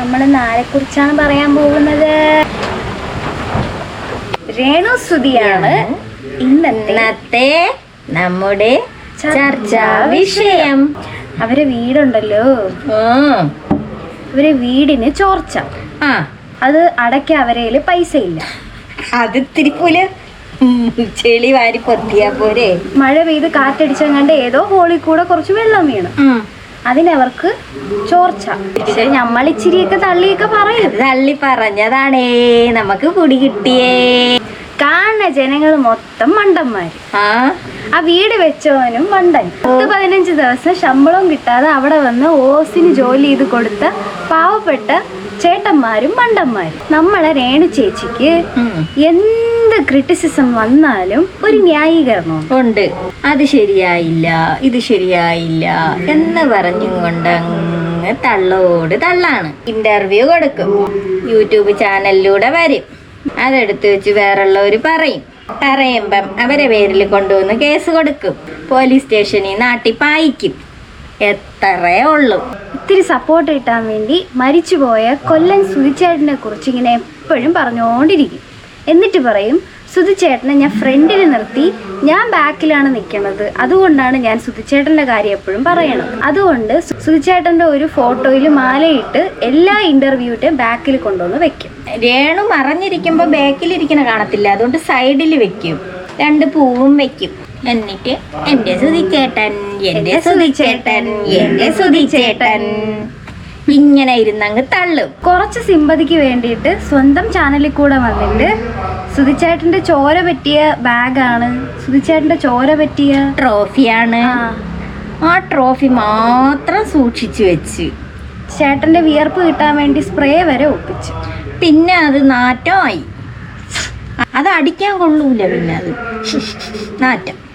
നമ്മൾ നാളെ കുറിച്ചാണ് പറയാൻ പോകുന്നത്? രേണു സ്തുതിയാണ് ഇന്നത്തെ നമ്മുടെ ചർച്ചാ വിഷയം. അവരെ വീടുണ്ടല്ലോ. അവരെ വീടിന് ചോർച്ച. ആ. അത് അടയ്ക്ക അവരേൽ പൈസ ഇല്ല അത് തിരിപ്പൂൽ ചെളി വാരി പൊത്തിയാ പോരെ. മഴ പെയ്ത് കാറ്റടിച്ചങ്ങാണ്ട് ഏതോ ഹോളിൽ കൂടെ കുറച്ച് വെള്ളം വീണു. അതിനവർക്ക് ചോർച്ച. പക്ഷെ നമ്മൾ ഇച്ചിരിയൊക്കെ തള്ളിയൊക്കെ പറയും. തള്ളി പറഞ്ഞതാണേ നമുക്ക് കുടി കിട്ടിയേ. കാണുന്ന ജനങ്ങൾ മൊത്തം മണ്ടന്മാര്. ആ? ആ വീട് വെച്ചവനും മണ്ടൻ. പത്ത് പതിനഞ്ച് ദിവസം ശമ്പളവും കിട്ടാതെ അവിടെ വന്ന് ഓസിന് ജോലി ചെയ്ത് കൊടുത്ത പാവപ്പെട്ട ചേട്ടന്മാരും മണ്ടന്മാരും. നമ്മളെ രേണു ചേച്ചിക്ക് എന്ത് ക്രിറ്റിസിസം വന്നാലും ഒരു ന്യായീകരണം ഉണ്ട്. അത് ശരിയായില്ല ഇത് ശരിയായില്ല എന്ന് പറഞ്ഞുകൊണ്ട് അങ്ങ് തള്ളോട് തള്ളാണ്. ഇന്റർവ്യൂ കൊടുക്കും. യൂട്യൂബ് ചാനലിലൂടെ വരും. അതെടുത്ത് വെച്ച് വേറുള്ളവർ പറയും. പറയുമ്പം അവരെ പേരിൽ കൊണ്ടുവന്ന് കേസ് കൊടുക്കും. പോലീസ് സ്റ്റേഷനിൽ നാട്ടിൽ പായിക്കും. എത്രേ ഉള്ളൂ. ഇത്തിരി സപ്പോർട്ട് കിട്ടാൻ വേണ്ടി മരിച്ചുപോയ കൊല്ലൻ സുധിച്ചേട്ടനെ കുറിച്ച് ഇങ്ങനെ എപ്പോഴും പറഞ്ഞുകൊണ്ടിരിക്കും എന്നിട്ട് പറയും സുധിച്ചേട്ടനെ ഞാൻ ഫ്രണ്ടിൽ നിർത്തി ഞാൻ ബാക്കിലാണ് നിൽക്കുന്നത്. അതുകൊണ്ടാണ് ഞാൻ സുധിച്ചേട്ടന്റെ കാര്യം എപ്പോഴും പറയണത്. അതുകൊണ്ട് സുധിച്ചേട്ടന്റെ ഒരു ഫോട്ടോയിൽ മാലയിട്ട് എല്ലാ ഇന്റർവ്യൂവിന്റെയും ബാക്കിൽ കൊണ്ടുവന്ന് വെക്കും. രേണു മറഞ്ഞിരിക്കുമ്പോൾ ബാക്കിലിരിക്കണ കാണത്തില്ല. അതുകൊണ്ട് സൈഡിൽ വെക്കും. രണ്ട് പൂവും വെക്കും. എന്നിട്ട് എന്റെ ചേട്ടൻ എന്റെ ചേട്ടൻ എന്റെ സുതിച്ചേട്ടൻ ഇങ്ങനെ ഇരുന്നങ്ങ് തള്ളും. കുറച്ച് സിമ്പതിക്ക് വേണ്ടിയിട്ട് സ്വന്തം ചാനലിൽ കൂടെ വന്നിട്ട് സുതിച്ചേട്ടന്റെ ചോര പറ്റിയ ബാഗാണ്. സുതിച്ചേട്ടന്റെ ചോര പറ്റിയ ട്രോഫിയാണ്. ആ, ആ ട്രോഫി മാത്രം സൂക്ഷിച്ചു വെച്ച്. ചേട്ടന്റെ വിയർപ്പ് കിട്ടാൻ വേണ്ടി സ്പ്രേ വരെ ഒപ്പിച്ചു. പിന്നെ അത് നാറ്റമായി. അത് അടിക്കാൻ കൊള്ളൂല പിന്നെ അത്. നാറ്റം.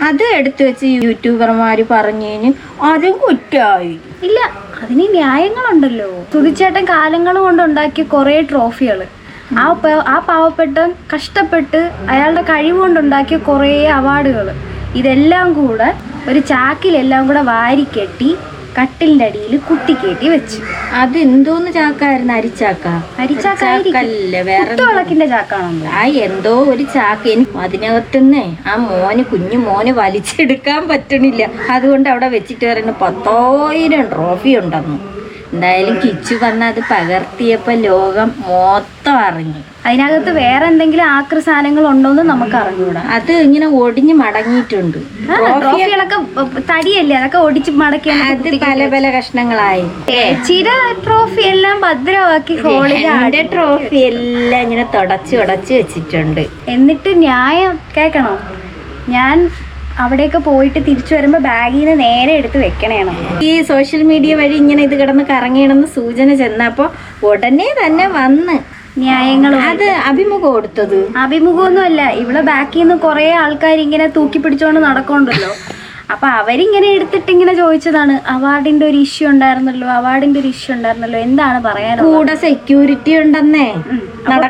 അത് എടുത്തു വെച്ച് യൂട്യൂബർമാർ പറഞ്ഞതിന് അതും കുറ്റമായി ഇല്ല അതിന് ന്യായങ്ങളുണ്ടല്ലോ. സുധിച്ചേട്ടൻ കാലങ്ങൾ കൊണ്ട് ഉണ്ടാക്കിയ കുറേ ട്രോഫികൾ ആ ആ പാവപ്പെട്ട കഷ്ടപ്പെട്ട് അയാളുടെ കഴിവ് കൊണ്ടുണ്ടാക്കിയ കുറേ അവാർഡുകൾ ഇതെല്ലാം കൂടെ ഒരു ചാക്കിലെല്ലാം കൂടെ വാരിക്കെട്ടി കട്ടിലിന്റെ അടിയിൽ കുട്ടി കേട്ടി വെച്ചു. അത് എന്തോന്ന് ചാക്കായിരുന്നു അരിച്ചാക്ക? അരിച്ചാക്കല്ല ചാക്കല്ല വേറെ ചാക്കാണല്ലോ ആ എന്തോ ഒരു ചാക്ക്. അതിനകത്തുനിന്ന് ആ മോന് കുഞ്ഞു മോന് വലിച്ചെടുക്കാൻ പറ്റണില്ല. അതുകൊണ്ട് അവിടെ വെച്ചിട്ട് പറയുന്നു പത്തോയിരം ട്രോഫി ഉണ്ടെന്നു. എന്തായാലും കിച്ചു വന്ന് അത് പകർത്തിയപ്പോൾ ലോകം മൊത്തം അറിഞ്ഞു. അതിനകത്ത് വേറെ എന്തെങ്കിലും ആക്രി സാധനങ്ങൾ ഉണ്ടോന്ന് നമുക്ക് അറിഞ്ഞൂടാ. അത് ഇങ്ങനെ ഒടിഞ്ഞ് മടങ്ങിയിട്ടുണ്ട്. ട്രോഫികളൊക്കെ തടിയല്ലേ? അതൊക്കെ ഒടിച്ച് മടക്കിയാണ് അത് പല പല കഷ്ണങ്ങളായി. ചില ട്രോഫി എല്ലാം ഭദ്രമാക്കി ഹോളിന്റെ ട്രോഫി എല്ലാം ഇങ്ങനെ തുടച്ച് ഉടച്ച് വെച്ചിട്ടുണ്ട്. എന്നിട്ട് ന്യായം കേൾക്കണോ? ഞാൻ അവിടെയൊക്കെ പോയിട്ട് തിരിച്ചു വരുമ്പോൾ ബാഗിൽ നിന്ന് നേരെ എടുത്ത് വെക്കണേണം. ഈ സോഷ്യൽ മീഡിയ വഴി ഇങ്ങനെ ഇത് കിടന്ന് കറങ്ങണമെന്ന് സൂചന ചെന്നപ്പോ ഉടനെ തന്നെ വന്ന് ന്യായങ്ങൾ അത് അഭിമുഖം കൊടുത്തത്. അഭിമുഖമൊന്നുമല്ല ഇവിടെ ബാക്കിൽ നിന്ന് കുറേ ആൾക്കാർ ഇങ്ങനെ തൂക്കി പിടിച്ചോണ്ട് നടക്കണ്ടല്ലോ. അപ്പൊ അവരിങ്ങനെ എടുത്തിട്ട് ഇങ്ങനെ ചോദിച്ചതാണ് അവാർഡിന്റെ ഒരു ഇഷ്യൂ ഉണ്ടായിരുന്നല്ലോ അവാർഡിന്റെ ഒരു ഇഷ്യൂ ഉണ്ടായിരുന്നല്ലോ എന്താണ് പറയാനുള്ളത്? കൂടെ സെക്യൂരിറ്റി ഉണ്ടെന്നേ.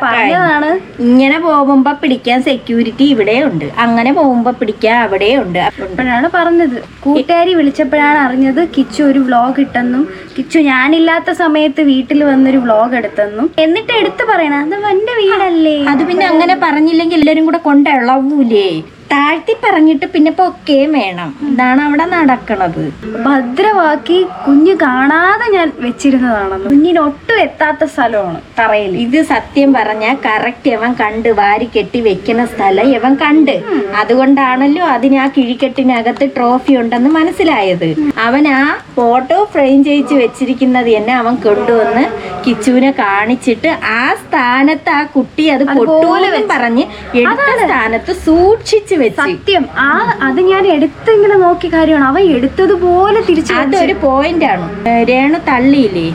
പറഞ്ഞതാണ്. ഇങ്ങനെ പോകുമ്പോ പിടിക്കാൻ സെക്യൂരിറ്റി ഇവിടെ ഉണ്ട് അങ്ങനെ പോകുമ്പോ പിടിക്കാൻ അവിടെ ഉണ്ട് അപ്പോഴാണ് പറഞ്ഞത്. കൂട്ടുകാരി വിളിച്ചപ്പോഴാണ് അറിഞ്ഞത് കിച്ചു ഒരു വ്ലോഗ് ഇട്ടെന്നും കിച്ചു ഞാനില്ലാത്ത സമയത്ത് വീട്ടിൽ വന്നൊരു വ്ലോഗ് എടുത്തെന്നും. എന്നിട്ട് എടുത്തു പറയണ അത് എന്റെ വീടല്ലേ? അത് പിന്നെ അങ്ങനെ പറഞ്ഞില്ലെങ്കിൽ എല്ലാരും കൂടെ കൊണ്ടിളവൂലേ താഴ്ത്തി പറഞ്ഞിട്ട് പിന്നെ പൊക്കേം വേണം. ഇതാണ് അവിടെ നടക്കണത്. ഭദ്രവാക്കി കുഞ്ഞ് കാണാതെ ഞാൻ വെച്ചിരുന്നതാണെന്ന്. കുഞ്ഞിന് ഒട്ടും എത്താത്ത സ്ഥലമാണ് തറയിൽ. ഇത് സത്യം പറഞ്ഞ കറക്റ്റ് അവൻ കണ്ട് വാരി കെട്ടി വെക്കുന്ന സ്ഥലം ഇവൻ കണ്ട്. അതുകൊണ്ടാണല്ലോ അതിന് ആ കിഴിക്കെട്ടിനകത്ത് ട്രോഫി ഉണ്ടെന്ന് മനസ്സിലായത്. അവൻ ആ ഫോട്ടോ ഫ്രെയിം ചെയ്യിച്ച് വെച്ചിരിക്കുന്നത് തന്നെ അവൻ കൊണ്ടുവന്ന് കിച്ചുവിനെ കാണിച്ചിട്ട് ആ സ്ഥാനത്ത് ആ കുട്ടി അത് പൊട്ടൂലെന്ന് പറഞ്ഞ് എടുത്ത സ്ഥാനത്ത് സൂക്ഷിച്ചു വെച്ച്. സത്യം. ആ അത് ഞാൻ എടുത്ത് ഇങ്ങനെ നോക്കിയ കാര്യമാണ്. അവ എടുത്തതുപോലെ തിരിച്ചു അതൊരു പോയിന്റ് ആണ്. രേണു തള്ളിയില്ലേ?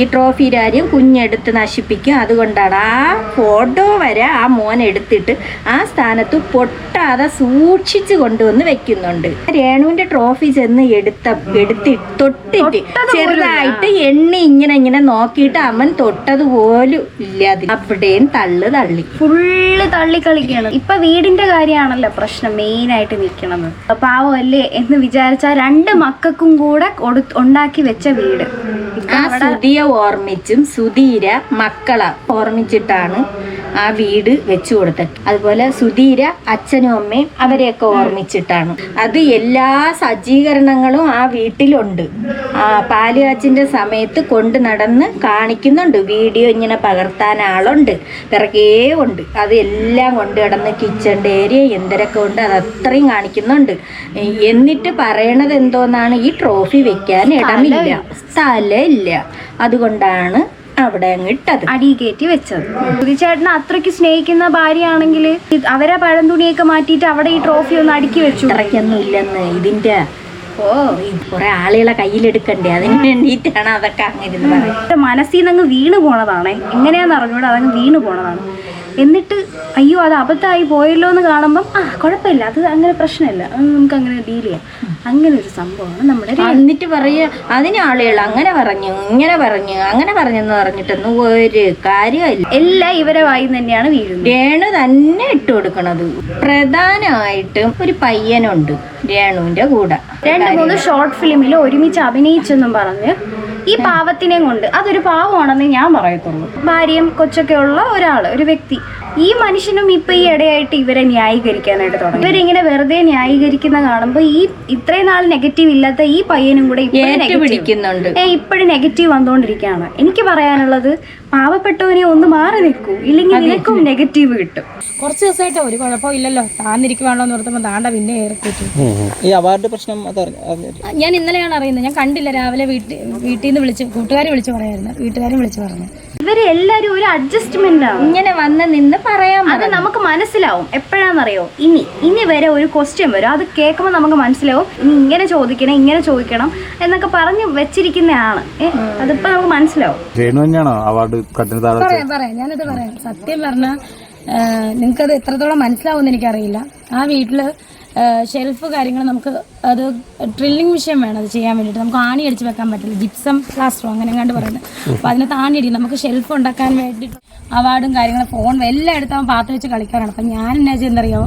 ഈ ട്രോഫി രാജ്യം കുഞ്ഞെടുത്ത് നശിപ്പിക്കും. അതുകൊണ്ടാണ് ആ ഫോട്ടോ വരെ ആ മോൻ എടുത്തിട്ട് ആ സ്ഥാനത്ത് പൊട്ടാതെ സൂക്ഷിച്ചു കൊണ്ടുവന്ന് വെക്കുന്നുണ്ട്. രേണുവിന്റെ ട്രോഫി ചെന്ന് എടുത്ത എടുത്തി തൊട്ടിട്ട് ചെറുതായിട്ട് എണ്ണി ഇങ്ങനെ ഇങ്ങനെ നോക്കിയിട്ട് അവൻ തൊട്ടത് പോലും ഇല്ല. അതിൽ അവിടെയും തള്ളു തള്ളി. ഫുള്ള് തള്ളി കളിക്കണം ഇപ്പൊ വീടിന്റെ കാര്യമാണല്ലോ പ്രശ്നം മെയിൻ ആയിട്ട് നിൽക്കണത് അല്ലേ എന്ന് വിചാരിച്ച രണ്ട് മക്കൾക്കും കൂടെ ഉണ്ടാക്കി വെച്ച വീട്. ആ സുതിയെ ഓർമ്മിച്ചും സുധീര മക്കളെ ഓർമ്മിച്ചിട്ടാണ് ആ വീട് വെച്ചു കൊടുത്തത്. അതുപോലെ സുധീര അച്ഛനും അമ്മയും അവരെയൊക്കെ ഓർമ്മിച്ചിട്ടാണ്. അത് എല്ലാ സജ്ജീകരണങ്ങളും ആ വീട്ടിലുണ്ട്. ആ പാലുകാച്ചിന്റെ സമയത്ത് കൊണ്ട് നടന്ന് കാണിക്കുന്നുണ്ട്. വീഡിയോ ഇങ്ങനെ പകർത്താൻ ആളുണ്ട്. പിറകേ ഉണ്ട്. അത് എല്ലാം കൊണ്ട് കിടന്ന് കിച്ചണിന്റെ ഏരിയ എന്തരൊക്കെ ഉണ്ട് അത് അത്രയും കാണിക്കുന്നുണ്ട്. എന്നിട്ട് പറയണത് എന്തോന്നാണ്? ഈ ട്രോഫി വെക്കാൻ ഇടമില്ല. സ്ഥലമില്ല അതുകൊണ്ടാണ് അവിടെ അങ്ങ് ഇട്ടത്. അടി കയറ്റി വെച്ചത്. സുധിച്ചേട്ടനെ അത്രയ്ക്ക് സ്നേഹിക്കുന്ന ഭാര്യയാണെങ്കിൽ അവരെ പഴം തുണിയൊക്കെ മാറ്റിയിട്ട് അവിടെ ഈ ട്രോഫി ഒന്ന് അടുക്കി വെച്ചു. ഇത്രയ്ക്കൊന്നും ഇല്ലെന്ന് ഇതിന്റെ ഓ കുറെ ആളുകളെ കയ്യിലെടുക്കണ്ടേ? അതിന് വേണ്ടിയിട്ടാണ് അതൊക്കെ അങ്ങനെ മനസ്സിൽ നിന്ന് അങ്ങ് വീണ് പോണതാണേ. എങ്ങനെയാന്ന് അറിഞ്ഞൂടെ? അതങ്ങ് വീണ് പോണതാണ്. എന്നിട്ട് അയ്യോ അത് അബദ്ധമായി പോയല്ലോ എന്ന് കാണുമ്പം ആ കുഴപ്പമില്ല അത് അങ്ങനെ പ്രശ്നമില്ല അത് നമുക്ക് അങ്ങനെ ഡീൽ ചെയ്യാം. അങ്ങനെ ഒരു സംഭവമാണ് നമ്മുടെ. എന്നിട്ട് പറയുക അതിന് ആളുകൾ അങ്ങനെ പറഞ്ഞു ഇങ്ങനെ പറഞ്ഞു അങ്ങനെ പറഞ്ഞെന്ന് പറഞ്ഞിട്ടൊന്നും ഒരു കാര്യമില്ല എല്ലാം ഇവരെ വായി തന്നെയാണ് വീഴുന്നത്. രേണു തന്നെ ഇട്ട് കൊടുക്കണത് പ്രധാനമായിട്ടും ഒരു പയ്യനുണ്ട്. രേണുവിന്റെ കൂടെ. രണ്ട് മൂന്ന് ഷോർട്ട് ഫിലിമിൽ ഒരുമിച്ച് അഭിനയിച്ചെന്നും പറഞ്ഞ് ഈ പാവത്തിനെ കൊണ്ട് അതൊരു പാവമാണെന്ന് ഞാൻ പറയത്തുള്ളൂ. ഭാര്യയും കൊച്ചൊക്കെ ഉള്ള ഒരാൾ ഒരു വ്യക്തി. ഈ മനുഷ്യനും ഇപ്പൊ ഈ ഇടയായിട്ട് ഇവരെ ന്യായീകരിക്കാനായിട്ട് തുടങ്ങി. ഇവരിങ്ങനെ വെറുതെ ന്യായീകരിക്കുന്ന കാണുമ്പോൾ ഈ ഇത്രയും നാൾ നെഗറ്റീവ് ഇല്ലാത്ത ഈ പയ്യനും കൂടെ ഇപ്പോഴും നെഗറ്റീവ് വന്നുകൊണ്ടിരിക്കുകയാണ് എനിക്ക് പറയാനുള്ളത് പാവപ്പെട്ടവനെ ഒന്ന് മാറി നിൽക്കൂ. ഇല്ലെങ്കിൽ നിനക്കും നെഗറ്റീവ് കിട്ടും. കുറച്ച് ദിവസമായിട്ട് ഒരു കുഴപ്പമില്ലല്ലോ താന്നിരിക്കുവാണല്ലോ എന്ന് ഓർത്തപ്പോൾ താണ്ട പിന്നെ ഈ അവാർഡ് പ്രശ്നം ഞാൻ ഇന്നലെയാണ് അറിയുന്നത്. ഞാൻ കണ്ടില്ല. രാവിലെ വീട്ടിൽ വീട്ടിൽ നിന്ന് വിളിച്ച് കൂട്ടുകാരെ വിളിച്ച് പറയായിരുന്നു. വീട്ടുകാരെ വിളിച്ച് പറഞ്ഞു. ഇവരെല്ലാരും ഒരു അഡ്ജസ്റ്റ്മെന്റ് ആണ്. ഇങ്ങനെ വന്ന് നിന്ന് പറയാൻ അത് നമുക്ക് മനസ്സിലാവും. എപ്പോഴാണെന്നറിയോ ഇനി ഇനി വരെ ഒരു ക്വസ്റ്റ്യൻ വരും. അത് കേൾക്കുമ്പോൾ നമുക്ക് മനസ്സിലാവും. ഇനി ഇങ്ങനെ ചോദിക്കണം ഇങ്ങനെ ചോദിക്കണം എന്നൊക്കെ പറഞ്ഞ് വെച്ചിരിക്കുന്നതാണ്. അതിപ്പോ നമുക്ക് മനസ്സിലാവും. അവാർഡ് കട്ടിന് താഴെ വെച്ചത്? പറയാം പറയാം. ഞാനത് പറയാം. സത്യം പറഞ്ഞാൽ നിങ്ങൾക്കത് എത്രത്തോളം മനസ്സിലാവുമെന്ന് എനിക്കറിയില്ല. ആ വീട്ടിൽ ഷെൽഫ് കാര്യങ്ങൾ നമുക്ക് അത് ഡ്രില്ലിംഗ് മെഷീൻ വേണം അത് ചെയ്യാൻ വേണ്ടിയിട്ട്. നമുക്ക് ആണി അടിച്ച് വെക്കാൻ പറ്റില്ല. ജിപ്സം പ്ലാസ്റ്ററോ അങ്ങനെ എങ്ങാണ്ട് പറയുന്നത്. അപ്പോൾ അതിനകത്ത് ആണി അടിക്കും നമുക്ക് ഷെൽഫ് ഉണ്ടാക്കാൻ വേണ്ടിയിട്ട് അവാർഡും കാര്യങ്ങളും ഫോൺ എല്ലാം എടുത്ത് അവൻ പാത്ത് വെച്ച് കളിക്കാനാണ്. അപ്പം ഞാൻ എന്നാ ചെയ്യുന്നറിയാമോ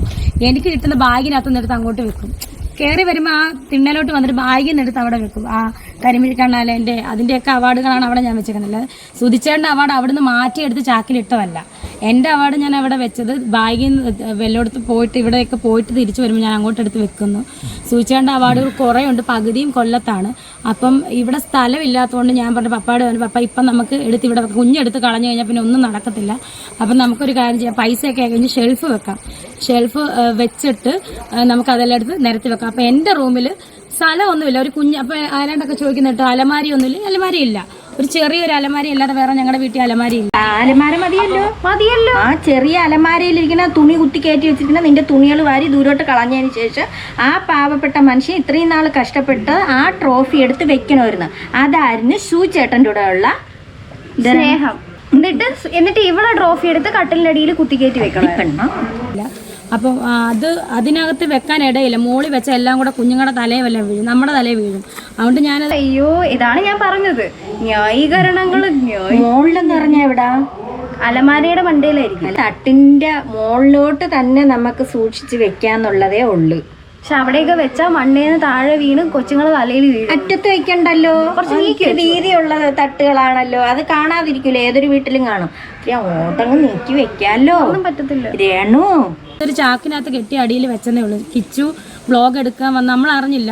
എനിക്ക് കിട്ടുന്ന ബാഗിനകത്തുനിന്ന് എടുത്ത് അങ്ങോട്ട് വെക്കും. കയറി വരുമ്പോൾ ആ തിണ്ണലോട്ട് വന്നിട്ട് ബാഗിൽ നിന്ന് എടുത്ത് അവിടെ വെക്കും. ആ കരിമിഴി കണ്ണാലേന്റെ അതിന്റെയൊക്കെ അവാർഡുകളാണ് അവിടെ ഞാൻ വെച്ചേക്കുന്നത്. സുധിച്ചേട്ടന്റെ അവാർഡ് അവിടുന്ന് മാറ്റിയെടുത്ത് ചാക്കിലിട്ടതല്ല. എന്റെ അവാർഡ് ഞാൻ അവിടെ വെച്ചത് ബാഗിൽ നിന്ന് വെല്ലോടത്ത് പോയിട്ട് ഇവിടെയൊക്കെ പോയിട്ട് തിരിച്ചു വരുമ്പോൾ ഞാൻ അങ്ങോട്ട് എടുത്ത് വെക്കുന്നു. സുധിച്ചേട്ടന്റെ അവാർഡുകൾ കുറേ ഉണ്ട് പകുതിയും കൊല്ലത്താണ്. അപ്പം ഇവിടെ സ്ഥലമില്ലാത്തതുകൊണ്ട് ഞാൻ പറഞ്ഞു പപ്പാട് പറഞ്ഞു പപ്പ ഇപ്പം നമുക്ക് എടുത്ത് ഇവിടെ. കുഞ്ഞെടുത്ത് കളഞ്ഞു കഴിഞ്ഞാൽ പിന്നെ ഒന്നും നടക്കത്തില്ല. അപ്പം നമുക്കൊരു കാര്യം ചെയ്യാം പൈസയൊക്കെ കഴിഞ്ഞ് ഷെൽഫ് വെക്കാം. ഷെൽഫ് വെച്ചിട്ട് നമുക്ക് അതെല്ലാം എടുത്ത് നിരത്തി വെക്കാം. അപ്പം എന്റെ റൂമിൽ സ്ഥലമൊന്നുമില്ല. ഒരു കുഞ്ഞ് അപ്പം ആരാണ്ടൊക്കെ ചോദിക്കുന്നുണ്ട് അലമാരി ഒന്നുമില്ല അലമാരി ഇല്ല ഒരു ചെറിയൊരു അലമാരി അല്ലാതെ വേറെ ഞങ്ങളുടെ വീട്ടിൽ അലമാരി ഇല്ല അലമാര മതിയല്ലോ? മതിയല്ലോ. ആ ചെറിയ അലമാരയിലിരിക്കുന്ന തുണി കുത്തി കയറ്റി വെച്ചിരിക്കുന്ന നിന്റെ തുണികൾ വാരി ദൂരോട്ട് കളഞ്ഞതിന് ശേഷം ആ പാവപ്പെട്ട മനുഷ്യൻ ഇത്രയും നാൾ കഷ്ടപ്പെട്ട് ആ ട്രോഫി എടുത്ത് വെക്കണമായിരുന്നു. അതായിരുന്നു ഷൂ ചേട്ടന്റെ കൂടെ ഉള്ള സ്നേഹം. എന്നിട്ട് എന്നിട്ട് ഇവിടെ ട്രോഫി എടുത്ത് കട്ടിലിന്റെ അടിയിൽ കുത്തിക്കയറ്റി വെക്കണം പെണ്ണോ ഇല്ല അപ്പം അത് അതിനകത്ത് വെക്കാൻ ഇടയില്ല. മോളി വെച്ച എല്ലാം കൂടെ കുഞ്ഞുങ്ങളുടെ തലയിൽ വല്ല വീഴും. നമ്മുടെ തലയിൽ വീഴും. അതുകൊണ്ട് ഞാൻ അയ്യോ ഇതാണ് ഞാൻ പറഞ്ഞത്. ന്യായീകരണങ്ങൾ ന്യായ മോളിലെന്ന് പറഞ്ഞാൽ എവിടാ? അലമാരയുടെ മണ്ടയിലായിരിക്കും തട്ടിന്റെ മുകളിലോട്ട് തന്നെ നമുക്ക് സൂക്ഷിച്ച് വെക്കാന്നുള്ളതേ ഉള്ളു. പക്ഷെ അവിടെയൊക്കെ വെച്ചാൽ മണ്ണേന്ന് താഴെ വീണ് കൊച്ചുങ്ങൾ തലയിൽ വീഴും. അറ്റത്ത് വെക്കണ്ടല്ലോ? കുറച്ച് വീതിയുള്ള തട്ടുകളാണല്ലോ. അത് കാണാതിരിക്കൂലേ? ഏതൊരു വീട്ടിലും കാണും. ഞാൻ ഓട്ടങ്ങ് നീക്കി വെക്കാല്ലോ ഒന്നും പറ്റത്തില്ല. രേണു ഒരു ചാക്കിനകത്ത് കെട്ടി അടിയിൽ വെച്ചതേ ഉള്ളൂ. കിച്ചു ബ്ലോഗ് എടുക്കാൻ വന്ന് നമ്മൾ അറിഞ്ഞില്ല.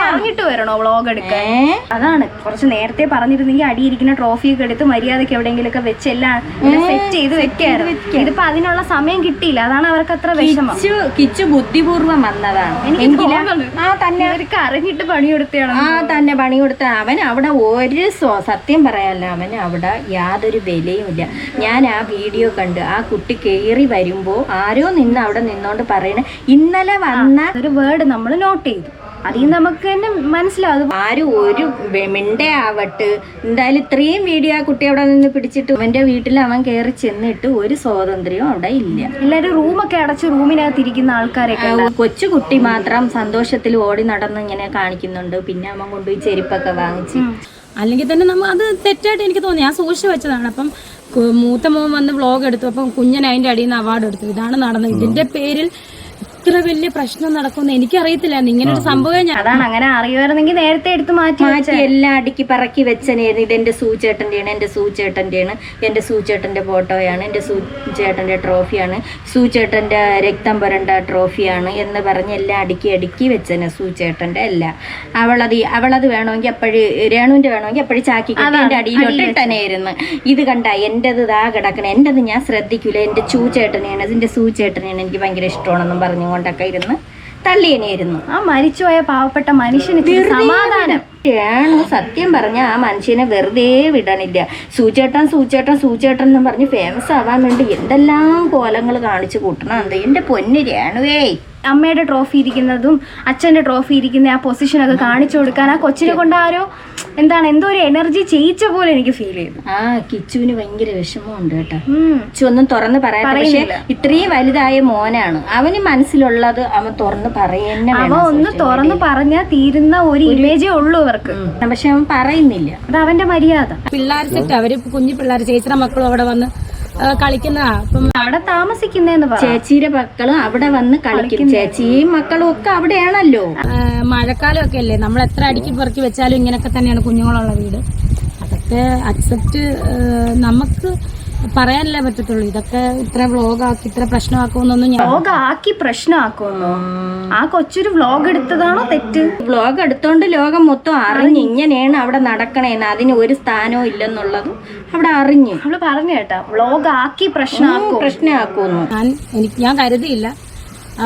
പറഞ്ഞിട്ട് വരണോ വ്ളോഗ് എടുക്കാൻ? അതാണ്. കുറച്ച് നേരത്തെ പറഞ്ഞിരുന്നെങ്കിൽ അടിയിരിക്കുന്ന ട്രോഫി ഒക്കെ എടുത്ത് മര്യാദയ്ക്ക് എവിടെയെങ്കിലും ഒക്കെ വെച്ച് എല്ലാം സെറ്റ് ചെയ്ത് വെക്കായിരുന്നു. ഇതിപ്പോ അതിനുള്ള സമയം കിട്ടിയില്ല. അതാണ് അവർക്ക് അത്ര വിഷമം. കിച്ചു ബുദ്ധിപൂർവം ബുദ്ധിപൂർവം വന്നതാണ്. എനിക്ക് ആ തന്നെ. അവർക്ക് അറിഞ്ഞിട്ട് പണിയെടുത്തതാണ് ആ തന്നെ പണി കൊടുത്ത അവൻ അവിടെ ഒരു സത്യം പറയാല്ല അവൻ അവിടെ യാതൊരു വിലയും ഇല്ല. ഞാൻ ആ വീഡിയോ കണ്ട് ആ കുട്ടി കയറി വരുമ്പോ ആരോ നിന്ന് അവിടെ നിന്നോണ്ട് പറയണേ ഇന്നലെ വന്ന ഒരു വേർഡ് നമ്മൾ നോട്ട് ചെയ്തു. അതിൽ നമുക്ക് തന്നെ മനസ്സിലാവും. ആരും ഒരു മിണ്ടയാവട്ട് എന്തായാലും ഇത്രയും വീഡിയോ ആ കുട്ടി അവിടെ നിന്ന് പിടിച്ചിട്ട് അവന്റെ വീട്ടിൽ അവൻ കയറി ചെന്നിട്ട് ഒരു സ്വാതന്ത്ര്യവും അവിടെ ഇല്ല. എല്ലാരും റൂമൊക്കെ അടച്ച് റൂമിനകത്ത് ഇരിക്കുന്ന ആൾക്കാരൊക്കെ കൊച്ചു കുട്ടി മാത്രം സന്തോഷത്തിൽ ഓടി നടന്ന് ഇങ്ങനെ കാണിക്കുന്നുണ്ട്. പിന്നെ അവൻ കൊണ്ടുപോയി ചെരുപ്പൊക്കെ വാങ്ങിച്ച്. അല്ലെങ്കിൽ തന്നെ നമ്മൾ അത് തെറ്റായിട്ട് എനിക്ക് തോന്നി. ഞാൻ സൂക്ഷിച്ച് വെച്ചതാണ്. അപ്പം മൂത്ത മോൻ വന്ന് വ്ളോഗ് എടുത്തു. അപ്പം കുഞ്ഞൻ അതിന്റെ അടിയിൽ നിന്ന് അവാർഡ് എടുത്തു. ഇതാണ് നടന്നത്. ഇതിന്റെ പേരിൽ ഇത്ര വലിയ പ്രശ്നം നടക്കുന്നു എനിക്കറിയത്തില്ല. ഇങ്ങനെ ഒരു സംഭവം ഞാൻ അതാണ് അങ്ങനെ അറിയുമായിരുന്നെങ്കിൽ നേരത്തെ എടുത്ത് മാറ്റി മാറ്റി എല്ലാം അടുക്കി പറക്കി വെച്ചനായിരുന്നു ഇതെന്റെ സൂചേട്ടന്റെയാണ് എന്റെ സൂചേട്ടന്റെയാണ് എന്റെ സൂചേട്ടന്റെ ഫോട്ടോയാണ് എന്റെ സൂചേട്ടന്റെ ട്രോഫിയാണ് സൂചേട്ടന്റെ രക്തം പുരണ്ട ട്രോഫിയാണ് എന്ന് പറഞ്ഞ് എല്ലാം അടുക്കി അടുക്കി വെച്ചനെ സൂചേട്ടന്റെ എല്ലാം. അവളത് അവളത് വേണമെങ്കിൽ അപ്പോഴ് രേണുവിന്റെ വേണമെങ്കിൽ അപ്പോഴ് ചാക്കി എന്റെ അടിയിലോട്ട് ഇട്ടനായിരുന്നു. ഇത് കണ്ട എന്റെത് ഇതാ കിടക്കണം. എന്റെത് ഞാൻ ശ്രദ്ധിക്കൂല. എന്റെ ചൂചേട്ടനെയാണ് ഇതിന്റെ സൂചേട്ടനെയാണ് എനിക്ക് ഭയങ്കര ഇഷ്ടമാണെന്നും പറഞ്ഞുകൊണ്ടൊക്കെ ഇരുന്ന് തള്ളിയനെയായിരുന്നു ആ മരിച്ചുപോയ പാവപ്പെട്ട മനുഷ്യന് സമാധാനം. സത്യം പറഞ്ഞ ആ മനുഷ്യനെ വെറുതെ വിടാനില്ല. സൂചേട്ടൻ സൂചേട്ടൻ സൂചേട്ടൻ എന്ന് പറഞ്ഞ് ഫേമസ് ആവാൻ വേണ്ടി എന്തെല്ലാം കോലങ്ങൾ കാണിച്ചു കൂട്ടണം. എന്ത് എന്റെ പൊന്ന് രേണുവേ. അമ്മയുടെ ട്രോഫി ഇരിക്കുന്നതും അച്ഛന്റെ ട്രോഫി ഇരിക്കുന്ന ആ പൊസിഷനൊക്കെ കാണിച്ചു കൊടുക്കാൻ ആ കൊച്ചിനെ കൊണ്ട് ആരോ എന്താണ് എന്തോ ഒരു എനർജി ചെയ്യിച്ച പോലെ എനിക്ക് ഫീൽ ചെയ്തു. ആ കിച്ചുവിന് ഭയങ്കര വിഷമമുണ്ട് കേട്ടോ. കിച്ചു ഒന്നും തുറന്ന് പറയാൻ പക്ഷെ ഇത്രയും വലുതായ മോനാണ്. അവന് മനസ്സിലുള്ളത് അവൻ തുറന്ന് പറയുന്ന അവ ഒന്ന് തുറന്ന് പറഞ്ഞാൽ തീരുന്ന ഒരു ഇമേജേ ഉള്ളൂ അവർക്ക് പക്ഷെ അവൻ പറയുന്നില്ല. അത് അവന്റെ മര്യാദ. പിള്ളേർ സെറ്റ് അവർ കുഞ്ഞു പിള്ളേർ ചേച്ചിയുടെ മക്കളും അവിടെ വന്ന് കളിക്കുന്നതാ അപ്പം അവിടെ താമസിക്കുന്നേന്ന് ചേച്ചിയുടെ മക്കളും അവിടെ വന്ന് കളിക്കും. ചേച്ചിയും മക്കളും ഒക്കെ അവിടെയാണല്ലോ. മഴക്കാലം മഴക്കാലമൊക്കെ അല്ലേ? നമ്മൾ എത്ര അടിക്ക് പെറുക്കി വെച്ചാലും ഇങ്ങനെയൊക്കെ തന്നെയാണ് കുഞ്ഞുങ്ങളുള്ള വീട്. അതൊക്കെ അക്സെപ്റ്റ് നമുക്ക് പറയാനല്ലേ പറ്റത്തുള്ളൂ. ഇതൊക്കെ ഇത്ര വ്ളോഗാക്കി ഇത്ര പ്രശ്നമാക്കുമെന്നൊന്നും ഞാൻ വ്ലോഗ് ആക്കി പ്രശ്നമാക്കുമെന്നോ? ആ കൊച്ചൊരു വ്ലോഗ് എടുത്തതാണോ തെറ്റ്? വ്ലോഗ് എടുത്തോണ്ട് ലോകം മൊത്തം അറിഞ്ഞ് ഇങ്ങനെയാണ് അവിടെ നടക്കണേന്ന്. അതിന് ഒരു സ്ഥാനവും ഇല്ലെന്നുള്ളത് അവിടെ അറിഞ്ഞു. അവൾ പറഞ്ഞു കേട്ടാ വ്ളോഗ് ആക്കി പ്രശ്നമാക്കും പ്രശ്നമാക്കുന്നു ഞാൻ എനിക്ക് ഞാൻ കരുതിയില്ല.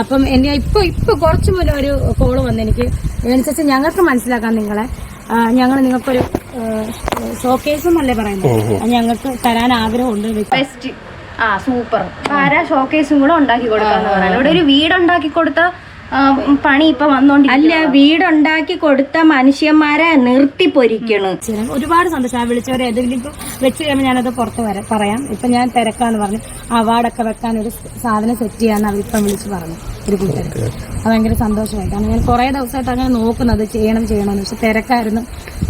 അപ്പം എന്നെ ഇപ്പൊ ഇപ്പൊ കുറച്ചു മുന്നേ ഒരു കോൾ വന്നു എനിക്ക് അനുസരിച്ച് ഞങ്ങൾക്ക് മനസ്സിലാക്കാം നിങ്ങളെ. ഞങ്ങൾ നിങ്ങൾക്കൊരു ഷോക്കേസ് എന്നല്ലേ പറയുന്നത്. ഞങ്ങൾക്ക് തരാൻ ആഗ്രഹമുണ്ട്. ബെസ്റ്റ് ആ സൂപ്പർ ആരാ ഷോക്കേസും കൂടെ ഉണ്ടാക്കി കൊടുക്കാന്ന് പറയാം ഇവിടെ ഒരു വീട് ഉണ്ടാക്കി കൊടുത്ത പണി ഇപ്പൊ വന്നോണ്ട് അല്ല വീടുണ്ടാക്കി കൊടുത്ത മനുഷ്യന്മാരെ നിർത്തി പൊരിക്കണ്. ഒരുപാട് സന്തോഷം. ആ വിളിച്ചവരെ ഏതെങ്കിലും വെച്ച് കഴിയുമ്പോൾ ഞാനത് പുറത്ത് വരാം പറയാം. ഇപ്പൊ ഞാൻ തിരക്കാന്ന് പറഞ്ഞു. അവാർഡൊക്കെ വെക്കാൻ ഒരു സാധനം സെറ്റ് ചെയ്യാന്ന് അവരിപ്പം വിളിച്ച് പറഞ്ഞു. ഒരു കൂട്ടർ അത് ഭയങ്കര സന്തോഷമായി. കാരണം ഞാൻ കുറേ ദിവസമായിട്ട് അങ്ങനെ നോക്കുന്നത് ചെയ്യണം ചെയ്യണമെന്ന് പക്ഷെ തിരക്കായിരുന്നു.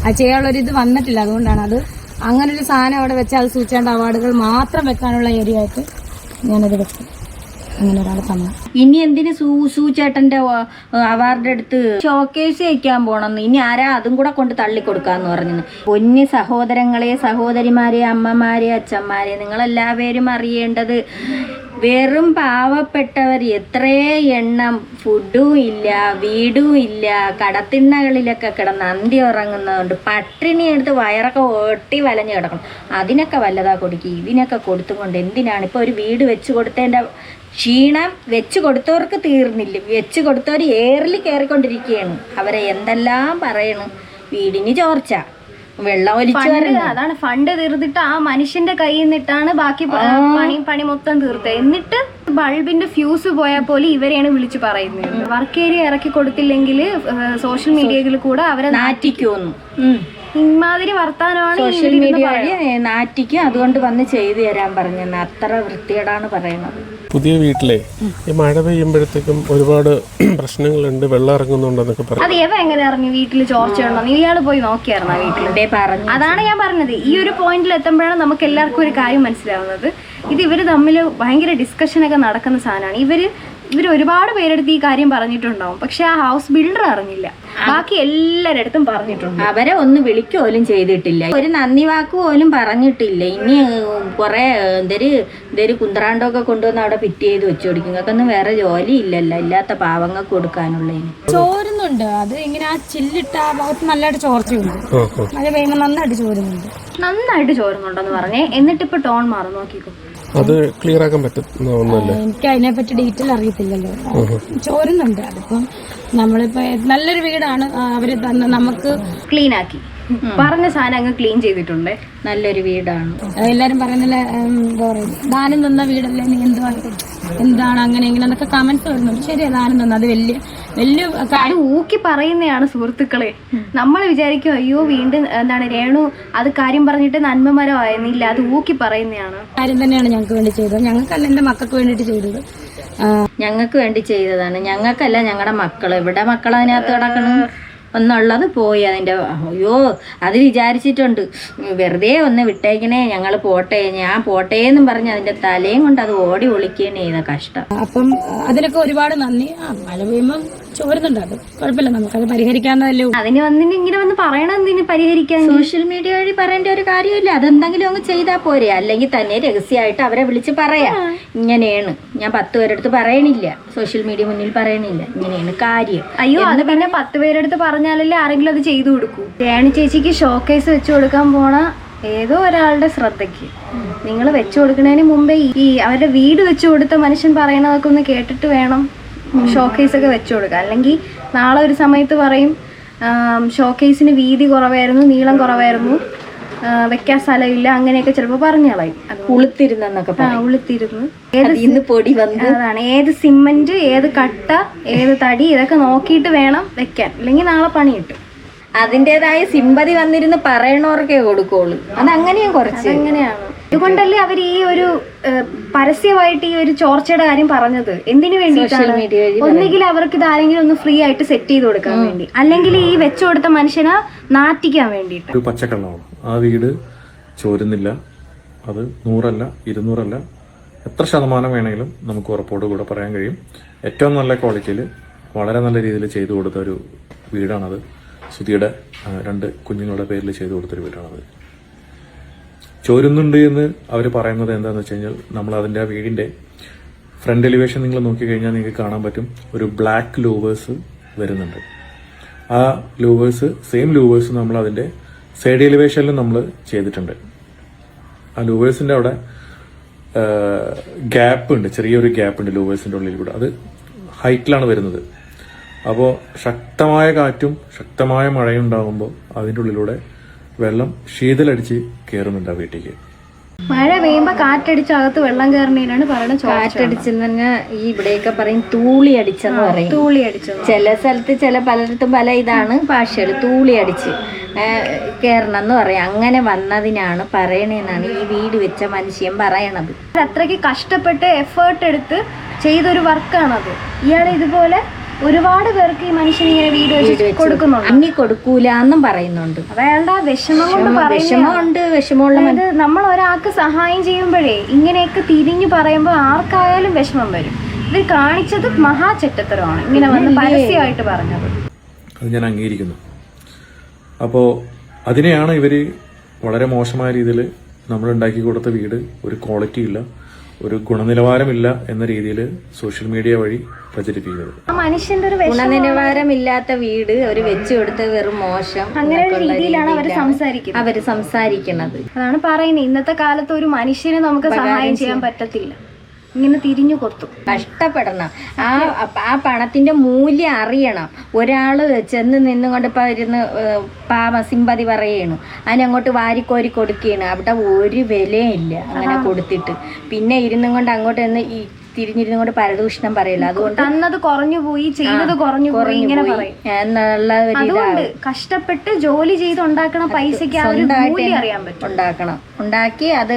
അത് ചെയ്യാനുള്ള ഒരു ഇത് വന്നിട്ടില്ല. അതുകൊണ്ടാണ് അത് അങ്ങനെ ഒരു സാധനം അവിടെ വെച്ചാൽ അത് സൂചിച്ചേണ്ട അവാർഡുകൾ മാത്രം വെക്കാനുള്ള ഏരിയ ആയിട്ട് ഞാനത് വെച്ചു അങ്ങനെ ഒരാൾ തന്നു. ഇനി എന്തിന് സൂസു ചേട്ടന്റെ അവാർഡ് എടുത്ത് ഷോക്കേസ് വയ്ക്കാൻ പോണെന്ന്? ഇനി ആരാ അതും കൂടെ കൊണ്ട് തള്ളിക്കൊടുക്കാന്ന് പറഞ്ഞു പൊന്നി സഹോദരങ്ങളെ സഹോദരിമാരെ അമ്മമാരെ അച്ഛന്മാരെ നിങ്ങളെല്ലാവരും അറിയേണ്ടത് വെറും പാവപ്പെട്ടവർ എത്രേ എണ്ണം ഫുഡും ഇല്ല വീടും ഇല്ല കടത്തിണ്ണകളിലൊക്കെ കിടന്ന് അന്തി ഉറങ്ങുന്നതുകൊണ്ട് പട്ടിണി എടുത്ത് വയറൊക്കെ ഒട്ടി വലഞ്ഞു കിടക്കണം. അതിനൊക്കെ വല്ലതാ കൊടുക്കുക ഇതിനൊക്കെ കൊടുത്തുകൊണ്ട് എന്തിനാണ്? ഇപ്പോൾ ഒരു വീട് വെച്ച് കൊടുത്തതിന്റെ ക്ഷീണം വെച്ച് കൊടുത്തവർക്ക് തീർന്നില്ല. വെച്ച് കൊടുത്തവർ ഏറിൽ കയറിക്കൊണ്ടിരിക്കുകയാണ്. അവരെ എന്തെല്ലാം പറയണു? വീടിന് ചോർച്ച. വെള്ളം ഒലിച്ചു അതാണ് ഫണ്ട് തീർത്തിട്ട് ആ മനുഷ്യന്റെ കയ്യിൽ നിന്നിട്ടാണ് ബാക്കി പണി പണി മൊത്തം തീർത്തത്. എന്നിട്ട് ബൾബിന്റെ ഫ്യൂസ് പോയാൽ പോലും ഇവരെയാണ് വിളിച്ചു പറയുന്നത്. വർക്ക് ഏരിയ ഇറക്കി കൊടുത്തില്ലെങ്കിൽ സോഷ്യൽ മീഡിയയിൽ കൂടെ അവരെ നാറ്റിക്കുമെന്നു. ഇമാതിരി വർത്താനമാണ് സോഷ്യൽ മീഡിയ വഴി നാറ്റിക്ക് അതുകൊണ്ട് വന്ന് ചെയ്തു തരാൻ പറഞ്ഞെന്ന് അത്ര വൃത്തികേടാണ് പറയുന്നത്. പുതിയ വീട്ടിലെ ഈ മഴ പെയ്യുമ്പോഴത്തേക്കും ഒരുപാട് പ്രശ്നങ്ങളുണ്ട് വെള്ളം ഇറങ്ങുന്നുണ്ടെന്നൊക്കെ പറഞ്ഞു അത് എവ എങ്ങനെ അറിഞ്ഞു വീട്ടിൽ ചോർച്ച ഉണ്ടോ? ഇയാൾ പോയി നോക്കിയായിരുന്നു വീട്ടിൽ പറഞ്ഞു. അതാണ് ഞാൻ പറഞ്ഞത്. ഈ ഒരു പോയിന്റിൽ എത്തുമ്പോഴാണ് നമുക്ക് എല്ലാവർക്കും ഒരു കാര്യം മനസ്സിലാവുന്നത്. ഇത് ഇവർ തമ്മിൽ ഭയങ്കര ഡിസ്കഷനൊക്കെ നടക്കുന്ന സാധനമാണ്. ഇവർ ഇവർ ഒരുപാട് പേരെടുത്ത് ഈ കാര്യം പറഞ്ഞിട്ടുണ്ടാവും. പക്ഷെ ആ ഹൗസ് ബിൽഡർ അറിഞ്ഞില്ല. ബാക്കി എല്ലാരടുത്തും പറഞ്ഞിട്ടുണ്ട്. അവരെ ഒന്ന് വിളിക്കുപോലും ചെയ്തിട്ടില്ല. ഒരു നന്ദി വാക്ക് പോലും പറഞ്ഞിട്ടില്ല. ഇനി കുറെ എന്തൊരു എന്തൊരു കുന്തറാണ്ടൊക്കെ കൊണ്ടുവന്ന് അവിടെ ഫിറ്റ് ചെയ്ത് വെച്ചു കൊടുക്കും നിങ്ങൾക്കൊന്നും വേറെ ജോലി ഇല്ലല്ലോ. ഇല്ലാത്ത പാവങ്ങൾക്ക് കൊടുക്കാനുള്ളതിന് ചോരുന്നുണ്ട്. അത് ഇങ്ങനെ ആ ചില്ലിട്ട ആ ഭാഗത്ത് നല്ലതായിട്ട് ചോർച്ചയുണ്ട്. മഴ പെയ്യുമ്പോൾ നന്നായിട്ട് ചോരുന്നുണ്ട്. നന്നായിട്ട് ചോരുന്നുണ്ടെന്ന് പറഞ്ഞേ. എന്നിട്ട് ഇപ്പൊ ടോൺ മാറും. നോക്കിക്കോ. അത് ക്ലിയർ ആക്കാൻ പറ്റുന്ന ഒന്നല്ലേ എനിക്ക് അതിനെപ്പറ്റി ഡീറ്റെയിൽ അറിയത്തില്ലല്ലോ. ചോരുന്നുണ്ട്. അതിപ്പം നമ്മളിപ്പോ നല്ലൊരു വീടാണ് അവർ തന്ന നമുക്ക് ക്ലീൻ ആക്കി. പറഞ്ഞ സാധനം അങ്ങ് ക്ലീൻ ചെയ്തിട്ടുണ്ട്. നല്ലൊരു വീടാണ്. എല്ലാരും പറയുന്നില്ല ദാനം തന്ന വീടല്ലേ? നീ എന്താണ് എന്താണ് അങ്ങനെ ഇങ്ങനെ എന്നൊക്കെ കമന്റ്സ് വരുന്നുണ്ട്. ശരിയാ ദാനം തന്ന. അത് വലിയ വലിയ അത് കാര്യം ഊക്കി പറയുന്നതാണ് സുഹൃത്തുക്കളെ. നമ്മൾ വിചാരിക്കും അയ്യോ വീണ്ടും എന്താണ് രേണു അത് കാര്യം പറഞ്ഞിട്ട് നന്മ മരമായിരുന്നില്ല അത് ഊക്കി പറയുന്നതാണ് കാര്യം തന്നെയാണ് ഞങ്ങൾക്ക് വേണ്ടി ചെയ്തത്. ഞങ്ങൾക്കല്ല എന്റെ മക്കൾക്ക് വേണ്ടിയിട്ട് ചെയ്തത്. ഞങ്ങൾക്ക് വേണ്ടി ചെയ്തതാണ്. ഞങ്ങൾക്കല്ല ഞങ്ങളുടെ മക്കൾ ഇവിടെ മക്കൾ അതിനകത്ത് കിടക്കണം? ഒന്നുള്ളത് പോയി അതിന്റെ അയ്യോ അത് വിചാരിച്ചിട്ടുണ്ട്. വെറുതെ ഒന്ന് വിട്ടേക്കണേ ഞങ്ങൾ പോട്ടെ ഞാൻ പോട്ടെ എന്നും പറഞ്ഞ് അതിന്റെ തലയും കൊണ്ട് അത് ഓടി ഒളിക്കണേ ചെയ്ത കഷ്ടം. അപ്പം അതിനൊക്കെ ഒരുപാട് നന്ദി. മഴ പെയ്യുമ്പോൾ ചോരുന്നുണ്ട് അത് കുഴപ്പമില്ല നമുക്കത് പരിഹരിക്കാവുന്നതല്ലേ ഉള്ളൂ. അതിന് വന്നിട്ട് ഇങ്ങനെ വന്ന് പറയണം എന്തിന് പരിഹരിക്കാൻ? സോഷ്യൽ മീഡിയ വഴി പറയേണ്ട ഒരു കാര്യമില്ല. അതെന്തെങ്കിലും അങ്ങ് ചെയ്താൽ പോരെ. അല്ലെങ്കിൽ തന്നെ രഹസ്യമായിട്ട് അവരെ വിളിച്ച് പറയാം. ഇങ്ങനെയാണ്. ഞാൻ പത്ത് പേരെടുത്ത് പറയണില്ല. സോഷ്യൽ മീഡിയ മുന്നിൽ പറയണില്ല. ഇങ്ങനെയാണ് കാര്യം. അയ്യോ അത് പിന്നെ പത്ത് പേരെടുത്ത് പറഞ്ഞാലല്ലേ ആരെങ്കിലും അത് ചെയ്തു കൊടുക്കൂ? രേണി ചേച്ചിക്ക് ഷോക്കേസ് വെച്ചു കൊടുക്കാൻ പോണ ഏതോ ഒരാളുടെ ശ്രദ്ധയ്ക്ക്. നിങ്ങൾ വെച്ചു കൊടുക്കുന്നതിന് മുമ്പേ ഈ- ഈ അവരുടെ വീട് വെച്ചു കൊടുത്ത മനുഷ്യൻ പറയണതൊക്കെ ഒന്ന് കേട്ടിട്ട് വേണം. ഷോക്കേസ് ഒക്കെ വെച്ചു കൊടുക്കുക. അല്ലെങ്കിൽ നാളെ ഒരു സമയത്ത് പറയും ഷോക്കേസിന് വീതി കുറവായിരുന്നു നീളം കുറവായിരുന്നു വെക്കാൻ സ്ഥലമില്ല അങ്ങനെയൊക്കെ ചിലപ്പോൾ പറഞ്ഞു കളയും അത് ഉളുത്തിരുന്ന്. ഏത് പൊടി അതാണ്. ഏത് സിമെന്റ് ഏത് കട്ട ഏത് തടി ഇതൊക്കെ നോക്കിയിട്ട് വേണം വെക്കാൻ. അല്ലെങ്കിൽ നാളെ പണി കിട്ടും അതിന്റെതായ സിമ്പതി വന്നിരുന്ന് പറയണവർക്കേ കൊടുക്കുള്ളൂ. അതങ്ങനെയും കുറച്ച്. അങ്ങനെയാണ് അതുകൊണ്ടല്ലേ അവർ ഈ ഒരു പരസ്യമായിട്ട് ഈ ഒരു ചോർച്ചയുടെ കാര്യം പറഞ്ഞത്? എന്തിനു വേണ്ടിയിട്ടാണ്? ഒന്നുകിൽ അവർക്ക് ഇത് ആരെങ്കിലും ഒന്ന് ഫ്രീ ആയിട്ട് സെറ്റ് ചെയ്ത് കൊടുക്കാൻ വേണ്ടി. അല്ലെങ്കിൽ ഈ വെച്ചു കൊടുത്ത മനുഷ്യനെ നാട്ടിക്കാൻ വേണ്ടിട്ട് ഒരു പച്ചക്കള്ളമാണ്. ആ വീട് ചോരുന്നില്ല. അത് നൂറല്ല ഇരുന്നൂറല്ല. എത്ര ശതമാനം വേണമെങ്കിലും നമുക്ക് ഉറപ്പോട് കൂടെ പറയാൻ കഴിയും. ഏറ്റവും നല്ല ക്വാളിറ്റിയിൽ വളരെ നല്ല രീതിയിൽ ചെയ്തു കൊടുത്ത ഒരു വീടാണത്. സുധിയുടെ രണ്ട് കുഞ്ഞുങ്ങളുടെ പേരിൽ ചെയ്തു കൊടുത്തൊരു വീടാണത്. ചോരുന്നുണ്ട് എന്ന് അവർ പറയുന്നത് എന്താണെന്ന് വെച്ച് കഴിഞ്ഞാൽ നമ്മൾ അതിന്റെ ആ വീടിന്റെ ഫ്രണ്ട് എലിവേഷൻ നിങ്ങൾ നോക്കിക്കഴിഞ്ഞാൽ നിങ്ങൾക്ക് കാണാൻ പറ്റും. ഒരു ബ്ലാക്ക് ലൂവേഴ്സ് വരുന്നുണ്ട്. ആ ലൂവേഴ്സ് സെയിം ലൂവേഴ്സ് നമ്മൾ അതിന്റെ സൈഡ് എലിവേഷനിലും നമ്മൾ ചെയ്തിട്ടുണ്ട്. ആ ലൂവേഴ്സിന്റെ അവിടെ ഗ്യാപ്പ് ഉണ്ട്. ചെറിയൊരു ഗ്യാപ്പ് ഉണ്ട് ലൂവേഴ്സിന്റെ ഉള്ളിൽ കൂടെ. അത് ഹൈറ്റിലാണ് വരുന്നത്. അപ്പോൾ ശക്തമായ കാറ്റും ശക്തമായ മഴയും ഉണ്ടാകുമ്പോൾ അതിന്റെ ഉള്ളിലൂടെ വെള്ളം ശീതലടിച്ച് കയറുന്നുണ്ട് ആ വീട്ടിലേക്ക്. മഴ പെയ്യുമ്പോ കാറ്റടിച്ച് അകത്ത് വെള്ളം കയറുന്നതിനാണ് പറയുന്നത് കാറ്റടിച്ചെന്ന് പറഞ്ഞാൽ ഈ ഇവിടെയൊക്കെ പറയും തൂളി അടിച്ചെന്ന് പറയും. തൂളി അടിച്ചു ചില സ്ഥലത്ത് ചില പലയിടത്തും പല ഇതാണ് ഭാഷകൾ തൂളി അടിച്ച് കയറണം എന്ന് പറയാം. അങ്ങനെ വന്നതിനാണ് പറയണേന്നാണ് ഈ വീട് വെച്ച മനുഷ്യൻ പറയണത്. അത്രയ്ക്ക് കഷ്ടപ്പെട്ട് എഫേർട്ട് എടുത്ത് ചെയ്തൊരു വർക്കാണത് ഇയാൾ ഇതുപോലെ ഒരുപാട് പേർക്ക് ഈ മനുഷ്യൻ ഇങ്ങനെ വീട് വെച്ച് കൊടുക്കുന്നുണ്ട്. അന്നി കൊടുക്കൂല എന്നും പറയുന്നുണ്ട്. അയാളുടെ ആ വിഷമം കൊണ്ട് വിഷമമുണ്ട് വിഷമമുള്ള അതായത് നമ്മൾ ഒരാൾക്ക് സഹായം ചെയ്യുമ്പോഴേ ഇങ്ങനെയൊക്കെ തിരിഞ്ഞു പറയുമ്പോൾ ആർക്കായാലും വിഷമം വരും. ഇത് കാണിച്ചത് മഹാചെറ്റത്തരമാണ് ഇങ്ങനെ വന്ന് പരസ്യമായിട്ട് പറഞ്ഞത്. അത് ഞാൻ അംഗീകരിക്കുന്നു. അപ്പോൾ അതിനെയാണ് ഇവർ വളരെ മോശമായ രീതിയിൽ നമ്മൾ ഉണ്ടാക്കി കൊടുത്ത വീട് ഒരു ക്വാളിറ്റി ഇല്ല. ഒരു ഗുണനിലവാരമില്ല എന്ന രീതിയിൽ സോഷ്യൽ മീഡിയ വഴി പ്രചരിപ്പിക്കുന്നത്. ആ മനുഷ്യന്റെ ഒരു ഗുണനിലവാരമില്ലാത്ത വീട് ഒരു വെച്ചു കൊടുത്ത് വെറും മോശം അങ്ങനെ ഒരു രീതിയിലാണ് അവർ സംസാരിക്കുന്നത്. അവർ സംസാരിക്കുന്നത്. അതാണ് പറയുന്നത്. ഇന്നത്തെ കാലത്ത് ഒരു മനുഷ്യനെ നമുക്ക് സഹായം ചെയ്യാൻ പറ്റത്തില്ല. ഇങ്ങനെ തിരിഞ്ഞു കൊത്തു കഷ്ടപ്പെടണം. ആ ആ പണത്തിന്റെ മൂല്യം അറിയണം. ഒരാൾ ചെന്ന് നിന്നുകൊണ്ട് ഇപ്പൊ ഇരുന്ന് പാവ സിമ്പതി പറയണു. അതിനങ്ങോട്ട് വാരിക്കോരി കൊടുക്കുകയാണ് അവിടെ ഒരു വിലയില്ല ഇല്ല അങ്ങനെ കൊടുത്തിട്ട്. പിന്നെ ഇരുന്നും കൊണ്ട് അങ്ങോട്ട് നിന്ന് ഈ തിരിഞ്ഞിരുന്നു കൊണ്ട് പരദൂഷണം പറയില്ല. അതുകൊണ്ട് തന്നത് കുറഞ്ഞു പോയി ചെയ്തത് കുറഞ്ഞു പോയി ഇങ്ങനെ പറയും. എന്നുള്ള അതുകൊണ്ട് കഷ്ടപ്പെട്ട് ജോലി ചെയ്ത് ഉണ്ടാക്കണ പൈസക്ക് ഉണ്ടാക്കണം. ഉണ്ടാക്കി അത്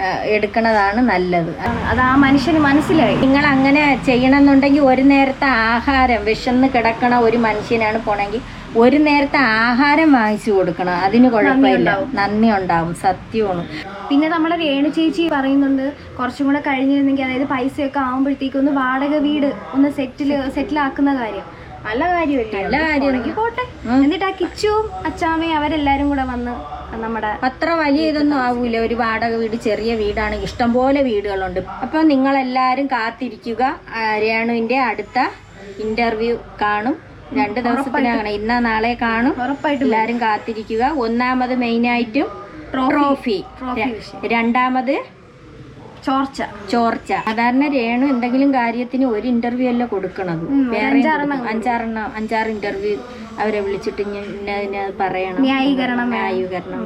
ആ, എടുക്കണതാണ് നല്ലത്. അത് ആ മനുഷ്യന് മനസ്സിലായി. നിങ്ങൾ അങ്ങനെ ചെയ്യണമെന്നുണ്ടെങ്കിൽ ഒരു നേരത്തെ ആഹാരം വിശന്ന് കിടക്കണ ഒരു മനുഷ്യനാണ് പോണെങ്കിൽ ഒരു നേരത്തെ ആഹാരം വാങ്ങിച്ചു കൊടുക്കണം. അതിന് കുഴപ്പമില്ല. നന്ദി ഉണ്ടാവും സത്യമാണ്. പിന്നെ നമ്മളെ രേണു ചേച്ചി പറയുന്നുണ്ട് കുറച്ചും കൂടെ കഴിഞ്ഞിരുന്നെങ്കിൽ അതായത് പൈസയൊക്കെ ആകുമ്പോഴത്തേക്കും ഒന്ന് വാടക വീട് ഒന്ന് സെറ്റിൽ സെറ്റിലാക്കുന്ന കാര്യം. നല്ല കാര്യമല്ലേ? നല്ല പോട്ടെ. എന്നിട്ട് ആ കിച്ചുവും അച്ചാമ്മയും അവരെല്ലാരും കൂടെ വന്ന് നമ്മുടെ അത്ര വലിയ ഇതൊന്നും ആവൂല. ഒരു വാടക വീട് ചെറിയ വീടാണ്. ഇഷ്ടംപോലെ വീടുകളുണ്ട്. അപ്പോൾ എല്ലാരും കാത്തിരിക്കുക. രേണുവിന്റെ അടുത്ത ഇന്റർവ്യൂ കാണും. രണ്ട് ദിവസത്തിനാണ് ഇന്ന നാളെ കാണും. ഉറപ്പായിട്ടും എല്ലാരും കാത്തിരിക്കുക. ഒന്നാമത് മെയിനായിട്ടും ട്രോഫി. രണ്ടാമത് ചോർച്ച. ചോർച്ച. സാധാരണ രേണു എന്തെങ്കിലും കാര്യത്തിന് ഒരു ഇന്റർവ്യൂ അല്ല കൊടുക്കണത്? വേറെ അഞ്ചാറെണ്ണം അഞ്ചാറ് ഇന്റർവ്യൂ അവരെ വിളിച്ചിട്ട് പറയണം. ന്യായീകരണം ന്യായീകരണം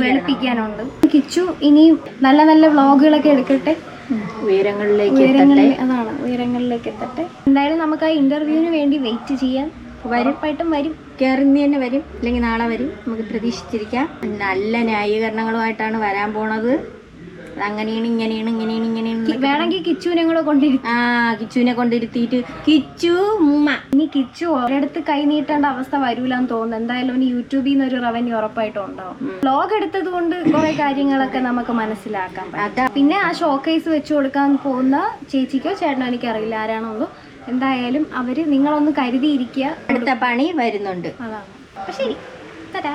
വെളുപ്പിക്കാനുണ്ട്. കിച്ചു ഇനി നല്ല നല്ല വ്ളോഗുകളൊക്കെ എടുക്കട്ടെ? ഉയരങ്ങളിലേക്ക് അതാണ്. ഉയരങ്ങളിലേക്ക് എത്തട്ടെ. എന്തായാലും നമുക്ക് ആ ഇന്റർവ്യൂവിന് വേണ്ടി വെയിറ്റ് ചെയ്യാം. ഉറപ്പായിട്ടും വരും. കയറുന്ന തന്നെ വരും. അല്ലെങ്കിൽ നാളെ വരും. നമുക്ക് പ്രതീക്ഷിച്ചിരിക്കാം. നല്ല ന്യായീകരണങ്ങളുമായിട്ടാണ് വരാൻ പോണത്. അങ്ങനെയാണ് ഇങ്ങനെയാണ് ഇങ്ങനെയാണ് ഇങ്ങനെയാണ് വേണമെങ്കിൽ കിച്ചുവിനെ കൂടെ കൊണ്ടിരിക്കും ആ കിച്ചുവിനെ കൊണ്ടിരുത്തിയിട്ട് കിച്ചു ഉമ്മ. ഇനി കിച്ചു ഒരിടത്ത് കൈ നീട്ടേണ്ട അവസ്ഥ വരൂലെന്ന് തോന്നുന്നു. എന്തായാലും ഇനി യൂട്യൂബിൽ നിന്ന് ഒരു റവന്യൂ ഉറപ്പായിട്ടും ഉണ്ടാവും വ്ലോഗ് എടുത്തത് കൊണ്ട് കുറെ കാര്യങ്ങളൊക്കെ നമുക്ക് മനസ്സിലാക്കാം പിന്നെ ആ ഷോക്കേസ് വെച്ചു കൊടുക്കാൻ പോകുന്ന ചേച്ചിക്കോ ചേട്ടനോ എനിക്കറിയില്ല ആരാണെന്നോ എന്തായാലും അവർ നിങ്ങളൊന്ന് കരുതിയിരിക്കുക. അടുത്ത പണി വരുന്നുണ്ട്. അതാണ്. ശരി. തരാ.